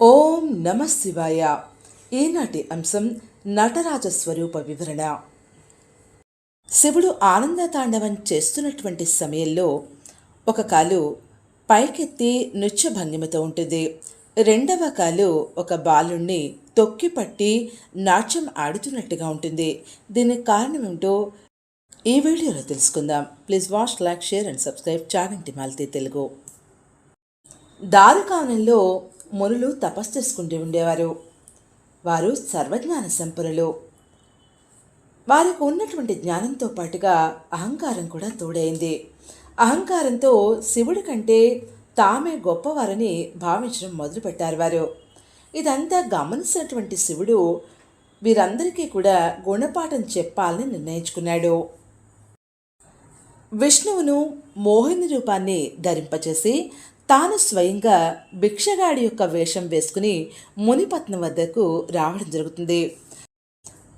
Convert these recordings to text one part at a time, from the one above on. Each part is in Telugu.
ఓం నమ శివాయ. ఈనాటి అంశం నటరాజ స్వరూప వివరణ. శివుడు ఆనంద తాండవం చేస్తున్నటువంటి సమయంలో ఒక కాలు పైకెత్తి నృత్య భంగిమతో ఉంటుంది. రెండవ కాలు ఒక బాలుణ్ణి తొక్కిపట్టి నాట్యం ఆడుతున్నట్టుగా ఉంటుంది. దీనికి కారణం ఏమిటో ఈ వీడియోలో తెలుసుకుందాం. Please watch like share and subscribe. Channel టిమాల్తీ Telugu. దారుకావనంలో మునులు తపస్సు చేసుకుంటూ ఉండేవారు. వారు సర్వజ్ఞాన సంపన్నులు. వారికి ఉన్నటువంటి జ్ఞానంతో పాటుగా అహంకారం కూడా తోడైంది. అహంకారంతో శివుడి కంటే తామే గొప్పవారని భావించడం మొదలుపెట్టారు వారు. ఇదంతా గమనించినటువంటి శివుడు వీరందరికీ కూడా గుణపాఠం చెప్పాలని నిర్ణయించుకున్నాడు. విష్ణువును మోహిని రూపాన్ని ధరింపచేసి తాను స్వయంగా భిక్షగాడి యొక్క వేషం వేసుకుని మునిపత్నం వద్దకు రావడం జరుగుతుంది.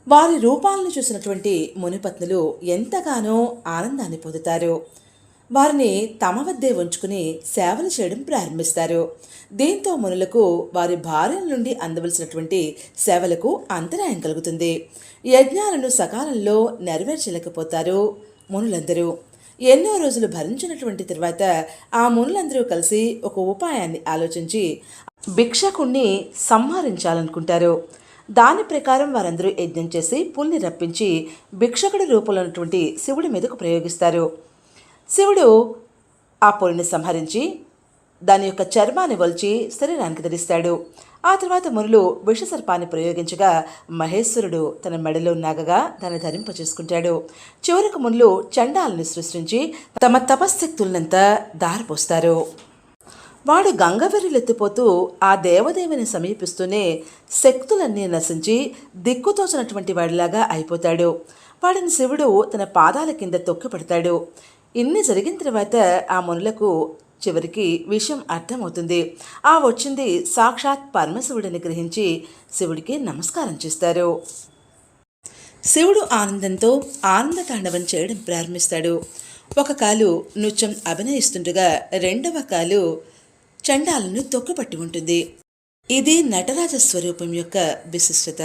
వారి రూపాలను చూసినటువంటి మునిపత్నులు ఎంతగానో ఆనందాన్ని పొందుతారు. వారిని తమ వద్దే ఉంచుకుని సేవలు చేయడం ప్రారంభిస్తారు. దీంతో మునులకు వారి భార్యల నుండి అందవలసినటువంటి సేవలకు అంతరాయం కలుగుతుంది. యజ్ఞాలను సకాలంలో నెరవేర్చలేకపోతారు మునులందరూ. ఎన్నో రోజులు భరించినటువంటి తర్వాత ఆ మునులందరూ కలిసి ఒక ఉపాయాన్ని ఆలోచించి భిక్షకుణ్ణి సంహరించాలనుకుంటారు. దాని ప్రకారం వారందరూ యజ్ఞం చేసి పుల్ని రప్పించి భిక్షకుడి రూపంలో ఉన్నటువంటి శివుడి మీదకు ప్రయోగిస్తారు. శివుడు ఆ పులిని సంహరించి దాని యొక్క చర్మాన్ని వల్చి శరీరానికి ధరిస్తాడు. ఆ తర్వాత మునులు విషసర్పాన్ని ప్రయోగించగా మహేశ్వరుడు తన మెడలో నాగగా దాన్ని ధరింప చేసుకుంటాడు. చివరకు మునులు చండాలను సృష్టించి తమ తపశ్శక్తులనంతా దారిపోస్తారు వాడు గంగవెర్రెలెత్తిపోతూ ఆ దేవదేవిని సమీపిస్తూనే శక్తులన్నీ నశించి దిక్కుతోచినటువంటి వాడిలాగా అయిపోతాడు. వాడిని శివుడు తన పాదాల కింద తొక్కిపడతాడు. ఇన్ని జరిగిన తర్వాత ఆ మునులకు చివరికి విషయం అర్థమవుతుంది. ఆ వచ్చింది సాక్షాత్ పరమశివుడిని గ్రహించి శివుడికి నమస్కారం చేస్తారు. శివుడు ఆనందంతో ఆనంద తాండవం చేయడం ప్రారంభిస్తాడు. ఒక కాలు నృత్యం అభినయిస్తుండగా రెండవ కాలు చండాలను తొక్కపట్టి ఉంటుంది. ఇది నటరాజ స్వరూపం యొక్క విశిష్టత.